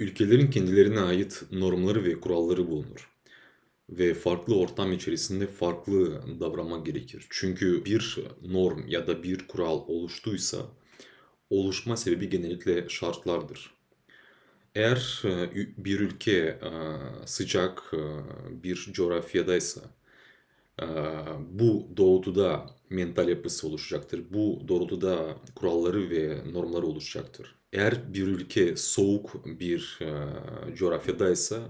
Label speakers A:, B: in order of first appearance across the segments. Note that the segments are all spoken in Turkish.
A: Ülkelerin kendilerine ait normları ve kuralları bulunur ve farklı ortam içerisinde farklı davranmak gerekir. Çünkü bir norm ya da bir kural oluştuysa oluşma sebebi genellikle şartlardır. Eğer e, bir ülke e, sıcak e, bir coğrafyadaysa bu doğrultuda mental yapısı oluşacaktır. Bu doğrultuda kuralları ve normları oluşacaktır. Eğer bir ülke soğuk bir e, coğrafyadaysa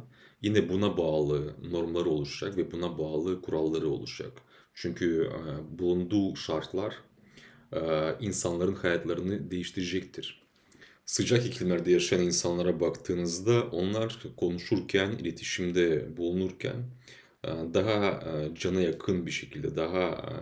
A: yine buna bağlı normları oluşacak ve buna bağlı kuralları oluşacak. Çünkü e, bulunduğu şartlar e, insanların hayatlarını değiştirecektir. Sıcak iklimlerde yaşayan insanlara baktığınızda onlar konuşurken, iletişimde bulunurken daha e, cana yakın bir şekilde, daha e,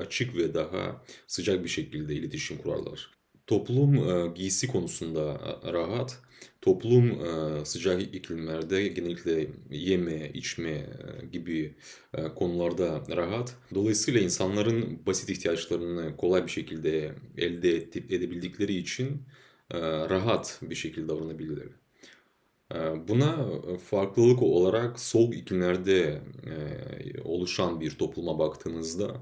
A: açık ve daha sıcak bir şekilde iletişim kurarlar. Toplum e, giysi konusunda rahat, toplum sıcak iklimlerde genellikle yeme, içme gibi konularda rahat. Dolayısıyla insanların basit ihtiyaçlarını kolay bir şekilde elde edebildikleri için rahat bir şekilde davranabilirler. E, Buna farklılık olarak soğuk iklimlerde e, oluşan bir topluma baktığınızda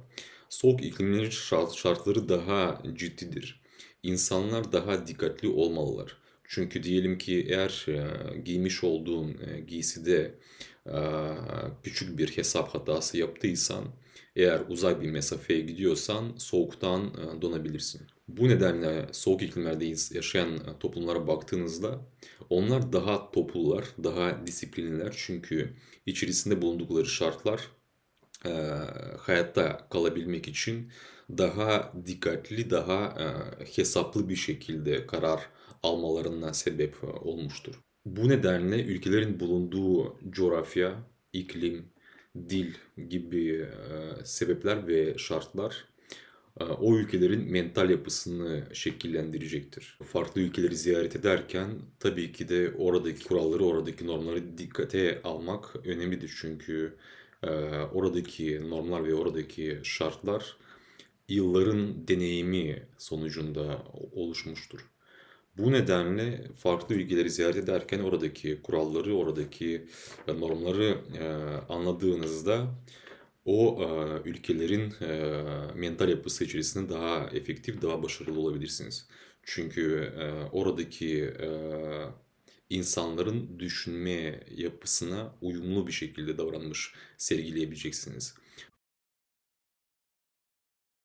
A: soğuk iklimlerin şart- şartları daha ciddidir. İnsanlar daha dikkatli olmalılar. Çünkü diyelim ki eğer e, giymiş olduğun e, e, küçük bir hesap hatası yaptıysan, eğer uzak bir mesafeye gidiyorsan soğuktan e, donabilirsin. Bu nedenle soğuk iklimlerde yaşayan toplumlara baktığınızda onlar daha toplular, daha disiplinliler çünkü içerisinde bulundukları şartlar hayatta kalabilmek için daha dikkatli, daha hesaplı bir şekilde karar almalarına sebep e, olmuştur. Bu nedenle ülkelerin bulunduğu coğrafya, iklim, dil gibi e, sebepler ve şartlar e, o ülkelerin mental yapısını şekillendirecektir. Farklı ülkeleri ziyaret ederken tabii ki de oradaki kuralları, oradaki normları dikkate almak önemlidir. Çünkü oradaki normlar ve oradaki şartlar yılların deneyimi sonucunda oluşmuştur. Bu nedenle farklı ülkeleri ziyaret ederken oradaki kuralları, oradaki e, normları e, anladığınızda o e, ülkelerin mental yapısı içerisinde daha efektif, daha başarılı olabilirsiniz. Çünkü oradaki insanların düşünme yapısına uyumlu bir şekilde davranmış sergileyebileceksiniz.